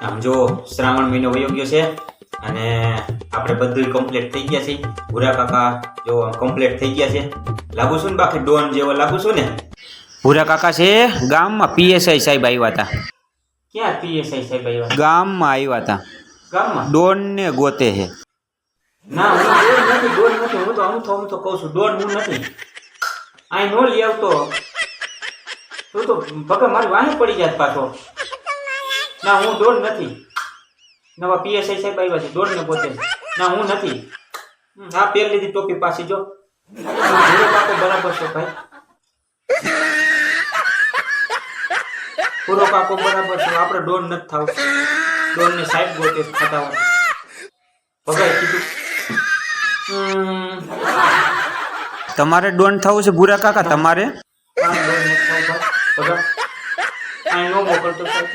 આમ જો શ્રાવણ મહિનો વયો છે અને આપણે બધું કમ્પ્લીટ થઈ ગયા છે ભૂરા કાકા જો કમ્પ્લીટ થઈ ગયા છે. લાગુ છું ને બાકી ડોન જેવો લાગુ છું ને? ભૂરા કાકા છે ગામમાં પીએસઆઈ સાહેબ આવ્યા હતા. ક્યાં પીએસઆઈ સાહેબ આવ્યા? ગામમાં આવ્યા હતા. ગામમાં? ડોન ને ગોતે છે. ના હું નથી ડોન નથી હું તો અમુક હું તો કહું છું ડોન હું નથી. અહીં નો લઈ આવતો. તું તો ભગા મારી વાહે પડી જાત પાછો. ના હું ડોન નથી. નવા પીએસઆઈ સાહેબ આવ્યા છે ડોન ને પોતે. ના હું નથી. હા પહેરી લીધી ટોપી પાછી જો. કાકો બરાબર છે ભાઈ. પૂરો પાકો બરાબર છે આપણે ડોન નથી થાવ દોડ ને સાહેબ ગોતે થતા હોય ભગાઈ કીધું. તમારે ડોન થવું છે ભૂરા કાકા તમારે? થાવ ભગા. અહીં નો મોકલતો સાહેબ.